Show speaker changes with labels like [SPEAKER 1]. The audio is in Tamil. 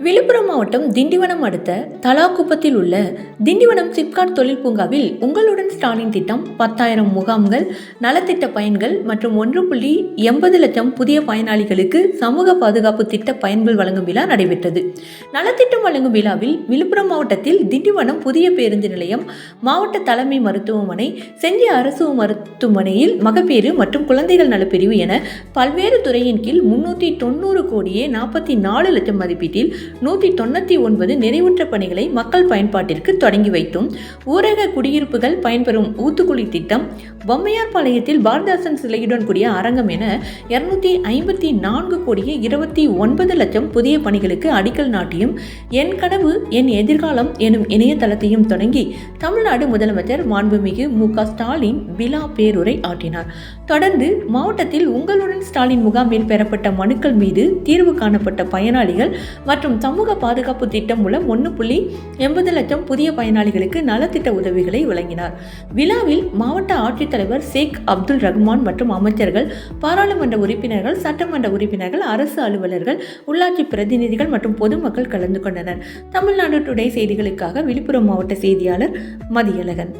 [SPEAKER 1] விழுப்புரம் மாவட்டம் திண்டிவனம் அடுத்த தலாக்குப்பத்தில் உள்ள திண்டிவனம் சிப்காட் தொழில் பூங்காவில் உங்களுடன் ஸ்டாலின் திட்டம் பத்தாயிரம் முகாம்கள் நலத்திட்ட பயன்கள் மற்றும் ஒன்று புள்ளி எண்பது லட்சம் புதிய பயனாளிகளுக்கு சமூக பாதுகாப்பு திட்ட பயன்கள் வழங்கும் விழா நடைபெற்றது. நலத்திட்டம் வழங்கும் விழாவில் விழுப்புரம் மாவட்டத்தில் திண்டிவனம் புதிய பேருந்து நிலையம் மாவட்ட தலைமை மருத்துவமனை செஞ்சி அரசு மருத்துவமனையில் மகப்பேறு மற்றும் குழந்தைகள் நலப்பிரிவு என பல்வேறு துறையின் கீழ் முன்னூற்றி தொண்ணூறு கோடியே நாற்பத்தி நாலு லட்சம் மதிப்பீட்டில் நூற்றி தொண்ணூற்றி ஒன்பது நிறைவுற்ற பணிகளை மக்கள் பயன்பாட்டிற்கு தொடங்கி வைத்தும் ஊரக குடியிருப்புகள் பயன்பெறும் ஊத்துக்குழி திட்டம் பொம்மையார்பாளையத்தில் பாரதாசன் சிலையுடன் கூடிய அரங்கம் என இருநூத்தி ஐம்பத்தி நான்கு கோடியே இருபத்தி ஒன்பது லட்சம் புதிய பணிகளுக்கு அடிக்கல் நாட்டியும் என் கனவு என் எதிர்காலம் எனும் இணையதளத்தையும் தொடங்கி தமிழ்நாடு முதலமைச்சர் மாண்புமிகு மு க ஸ்டாலின் விழா பேருரை ஆற்றினார். தொடர்ந்து மாவட்டத்தில் உங்களுடன் ஸ்டாலின் முகாமில் பெறப்பட்ட மனுக்கள் மீது தீர்வு காணப்பட்ட பயனாளிகள் மற்றும் சமூக பாதுகாப்பு திட்டம் மூலம் ஒன்று புள்ளி எண்பது லட்சம் புதிய பயனாளிகளுக்கு நலத்திட்ட உதவிகளை வழங்கினார். விழாவில் மாவட்ட ஆட்சித்தலைவர் ஷேக் அப்துல் ரஹ்மான் மற்றும் அமைச்சர்கள் பாராளுமன்ற உறுப்பினர்கள் சட்டமன்ற உறுப்பினர்கள் அரசு அலுவலர்கள் உள்ளாட்சி பிரதிநிதிகள் மற்றும் பொதுமக்கள் கலந்து கொண்டனர். தமிழ்நாடு டுடே செய்திகளுக்காக விழுப்புரம் மாவட்ட செய்தியாளர் மதியழகன்.